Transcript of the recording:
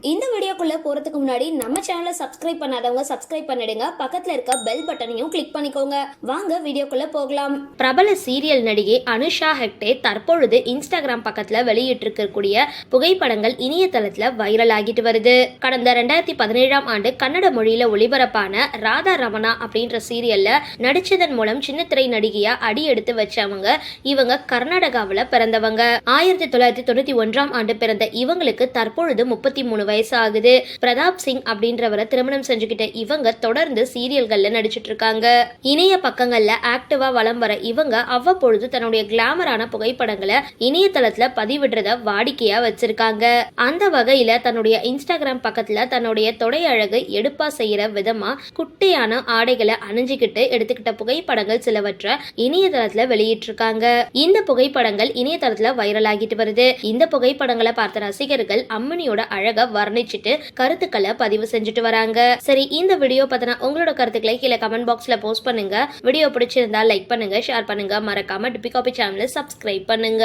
இந்த வீடியோக்குள்ளே போறதுக்கு முன்னாடி நம்ம சேனலை சப்ஸ்கிரைப் பண்ணாதவங்க சப்ஸ்கிரைப் பண்ணிடுங்க. பக்கத்தில் இருக்க பெல் பட்டனையும் கிளிக் பண்ணிக்கோங்க. வாங்க வீடியோக்குள்ளே போகலாம். பிரபல சீரியல் நடிகை அனுஷா ஹெக்டே தற்பொழுது இன்ஸ்டாகிராம் பக்கத்தில் வெளியிட்டிருக்கக்கூடிய புகைப்படங்கள் இணையதளத்தில் வைரல் ஆகிட்டு வருது. கடந்த ரெண்டாயிரத்தி பதினேழாம் ஆண்டு கன்னட மொழியில் ஒளிபரப்பான ராதா ரமணா அப்படின்ற சீரியலில் நடிச்சதன் மூலம் சின்னத்திரை நடிகையா அடி எடுத்து வச்சவங்க இவங்க கர்நாடகாவில் பிறந்தவங்க. ஆயிரத்தி தொள்ளாயிரத்தி தொண்ணூத்தி ஒன்றாம் ஆண்டு பிறந்த இவங்களுக்கு தற்பொழுது முப்பத்தி மூணு வயசு ஆகுது. பிரதாப் சிங் அப்படின்றவரை திருமணம் செஞ்சுக்கிட்ட இவங்க தொடர்ந்து சீரியல்கள்ல நடிச்சிட்டு இருக்காங்க. இணைய பக்கங்கள்ல ஆக்டிவா வலம் வர இவங்க அவ்வப்பொழுது தன்னுடைய கிளாமரான புகைப்படங்களை இணையதளத்துல பதிவிடுறத வாடிக்கையா வச்சிருக்காங்க. அந்த வகையில தன்னுடைய இன்ஸ்டாகிராம் பக்கத்துல தன்னுடைய தொடை அழகு எடுப்பா செய்யற விதமா குட்டியான ஆடைகளை அணிஞ்சுக்கிட்டு எடுத்துக்கிட்ட புகைப்படங்கள் சிலவற்றை இணையதளத்துல வெளியிட்டிருக்காங்க. இந்த புகைப்படங்கள் இணையதளத்துல வைரல் ஆகிட்டு வருது. இந்த புகைப்படங்களை பார்த்த ரசிகர்கள் அம்மனியோட அழக வர்ணிச்சிட்டு கருத்துக்களை பதிவு செஞ்சுட்டு வராங்க. சரி இந்த வீடியோ பத்தினா உங்களோட கருத்துக்களை கீழே கமெண்ட் பாக்ஸ்ல போஸ்ட் பண்ணுங்க. வீடியோ பிடிச்சிருந்தா லைக் பண்ணுங்க ஷேர் பண்ணுங்க. மறக்காம டிபி காபி சேனலை சப்ஸ்கிரைப் பண்ணுங்க.